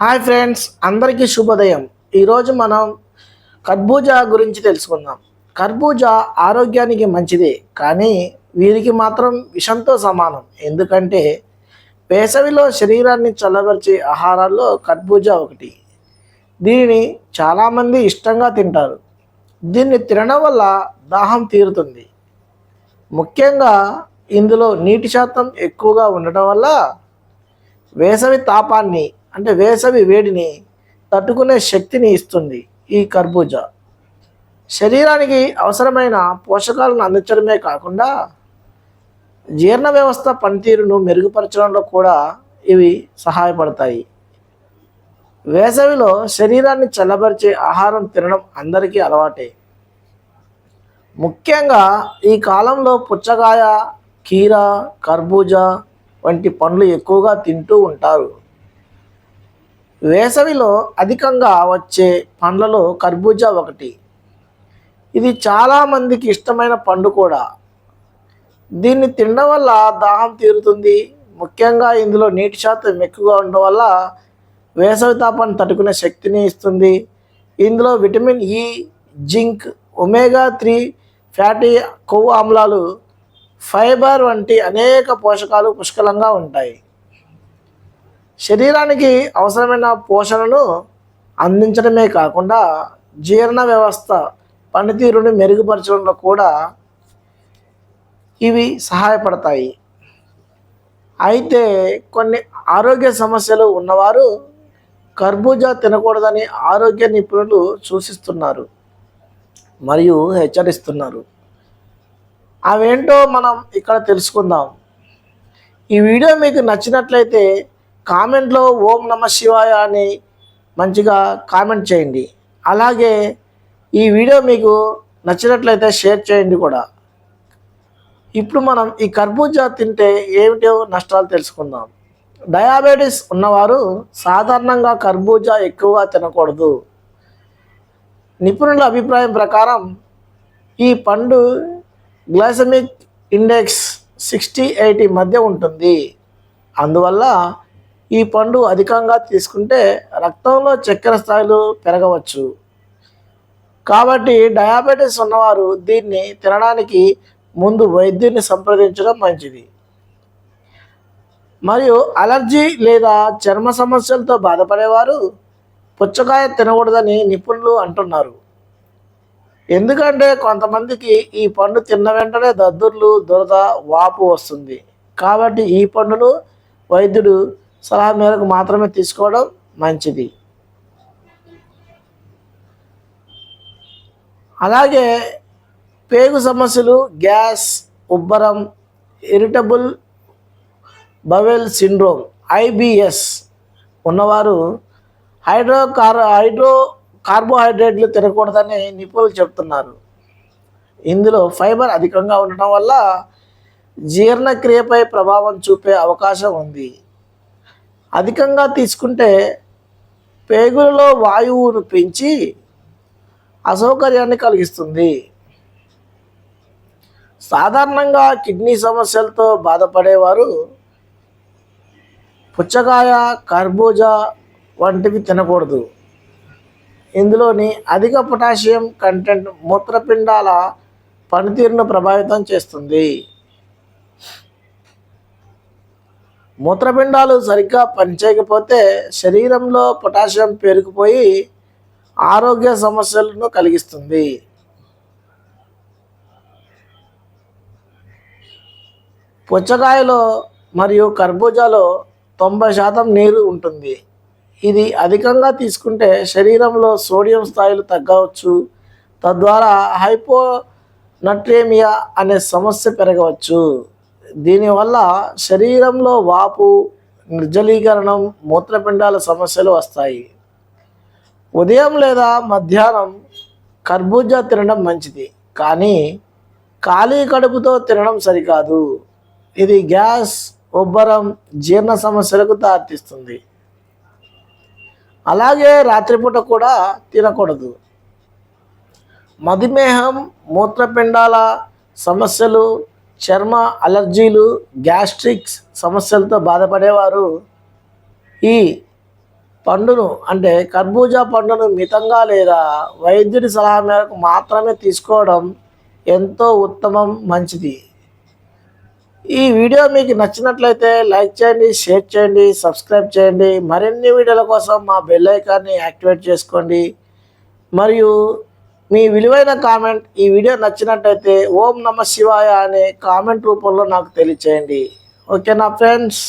Hi friends అందరికీ శుభోదయం. ఈరోజు మనం కర్బూజా గురించి తెలుసుకుందాం. కర్బూజా ఆరోగ్యానికి మంచిదే కానీ వీరికి మాత్రం విషంతో సమానం. ఎందుకంటే వేసవిలో శరీరాన్ని చల్లబరిచే ఆహారాల్లో కర్బూజా ఒకటి. దీనిని చాలామంది ఇష్టంగా తింటారు. దీన్ని తినడం వల్ల దాహం తీరుతుంది. ముఖ్యంగా ఇందులో నీటి శాతం ఎక్కువగా ఉండటం వల్ల వేసవి తాపాన్ని అంటే వేసవి వేడిని తట్టుకునే శక్తిని ఇస్తుంది ఈ కర్బూజా. శరీరానికి అవసరమైన పోషకాలను అందించడమే కాకుండా జీర్ణ వ్యవస్థ పనితీరును మెరుగుపరచడంలో కూడా ఇవి సహాయపడతాయి. వేసవిలో శరీరాన్ని చల్లబరిచే ఆహారం తినడం అందరికీ అలవాటే. ముఖ్యంగా ఈ కాలంలో పుచ్చకాయ కీర కర్బూజా వంటి పండ్లు ఎక్కువగా తింటూ ఉంటారు. వేసవిలో అధికంగా వచ్చే పండ్లలో కర్బూజా ఒకటి. ఇది చాలామందికి ఇష్టమైన పండు కూడా. దీన్ని తినడం వల్ల దాహం తీరుతుంది. ముఖ్యంగా ఇందులో నీటి శాతం ఎక్కువగా ఉండడం వల్ల వేసవి తాపాన్ని తట్టుకునే శక్తిని ఇస్తుంది. ఇందులో vitamin E zinc omega three fatty కొవ్వు ఆమ్లాలు ఫైబర్ వంటి అనేక పోషకాలు పుష్కలంగా ఉంటాయి. శరీరానికి అవసరమైన పోషణను అందించడమే కాకుండా జీర్ణ వ్యవస్థ పనితీరుని మెరుగుపరచడంలో కూడా ఇవి సహాయపడతాయి. అయితే కొన్ని ఆరోగ్య సమస్యలు ఉన్నవారు కర్బూజా తినకూడదని ఆరోగ్య నిపుణులు సూచిస్తున్నారు మరియు హెచ్చరిస్తున్నారు. అవేంటో మనం ఇక్కడ తెలుసుకుందాం. ఈ వీడియో మీకు నచ్చినట్లయితే కామెంట్లో ఓం నమ శివాయ అని మంచిగా కామెంట్ చేయండి. అలాగే ఈ వీడియో మీకు నచ్చినట్లయితే షేర్ చేయండి కూడా. ఇప్పుడు మనం ఈ కర్బూజా తింటే ఏమిటో నష్టాలు తెలుసుకుందాం. డయాబెటీస్ ఉన్నవారు సాధారణంగా కర్బూజా ఎక్కువగా తినకూడదు. నిపుణుల అభిప్రాయం ప్రకారం ఈ పండు గ్లైసమిక్ ఇండెక్స్ సిక్స్టీ ఎయిటీ మధ్య ఉంటుంది. అందువల్ల ఈ పండు అధికంగా తీసుకుంటే రక్తంలో చక్కెర స్థాయిలు పెరగవచ్చు. కాబట్టి డయాబెటీస్ ఉన్నవారు దీన్ని తినడానికి ముందు వైద్యుని సంప్రదించడం మంచిది. మరియు అలర్జీ లేదా చర్మ సమస్యలతో బాధపడేవారు పుచ్చకాయ తినకూడదని నిపుణులు అంటున్నారు. ఎందుకంటే కొంతమందికి ఈ పండు తిన్న వెంటనే దద్దుర్లు దురద వాపు వస్తుంది. కాబట్టి ఈ పండును వైద్యుడు సలహా మేరకు మాత్రమే తీసుకోవడం మంచిది. అలాగే పేగు సమస్యలు గ్యాస్ ఉబ్బరం ఇరిటబుల్ బవెల్ సిండ్రోమ్ ఐబిఎస్ ఉన్నవారు హైడ్రో కార్ హైడ్రో కార్బోహైడ్రేట్లు తినకూడదని నిపుణులు చెప్తున్నారు. ఇందులో ఫైబర్ అధికంగా ఉండటం వల్ల జీర్ణక్రియపై ప్రభావం చూపే అవకాశం ఉంది. అధికంగా తీసుకుంటే పేగులలో వాయువును పెంచి అసౌకర్యాన్ని కలిగిస్తుంది. సాధారణంగా కిడ్నీ సమస్యలతో బాధపడేవారు పుచ్చకాయ కర్బూజా వంటివి తినకూడదు. ఇందులోని అధిక పొటాషియం కంటెంట్ మూత్రపిండాల పనితీరును ప్రభావితం చేస్తుంది. మూత్రపిండాలు సరిగ్గా పనిచేయకపోతే శరీరంలో పొటాషియం పేరుకుపోయి ఆరోగ్య సమస్యలను కలిగిస్తుంది. పుచ్చకాయలో మరియు కర్బూజాలో తొంభై శాతం నీరు ఉంటుంది. ఇది అధికంగా తీసుకుంటే శరీరంలో సోడియం స్థాయిలు తగ్గవచ్చు. తద్వారా హైపోనట్రేమియా అనే సమస్య పెరగవచ్చు. దీనివల్ల శరీరంలో వాపు నిర్జలీకరణం మూత్రపిండాల సమస్యలు వస్తాయి. ఉదయం లేదా మధ్యాహ్నం కర్బూజా తినడం మంచిది కానీ ఖాళీ కడుపుతో తినడం సరికాదు. ఇది గ్యాస్ ఉబ్బరం జీర్ణ సమస్యలకు దారితీస్తుంది. అలాగే రాత్రిపూట కూడా తినకూడదు. మధుమేహం మూత్రపిండాల సమస్యలు చర్మ అలర్జీలు గ్యాస్ట్రిక్స్ సమస్యలతో బాధపడేవారు. ఈ పండును అంటే కర్బూజా పండును మితంగా లేదా వైద్యుడి సలహా మేరకు మాత్రమే తీసుకోవడం ఎంతో ఉత్తమం మంచిది. ఈ వీడియో మీకు నచ్చినట్లయితే లైక్ చేయండి షేర్ చేయండి సబ్స్క్రైబ్ చేయండి. మరిన్ని వీడియోల కోసం మా బెల్ ఐకాన్ని యాక్టివేట్ చేసుకోండి. మరియు మీ విలువైన కామెంట్ ఈ వీడియో నచ్చినట్టయితే ఓం నమ శివాయ అనే కామెంట్ రూపంలో నాకు తెలియచేయండి. ఓకేనా ఫ్రెండ్స్?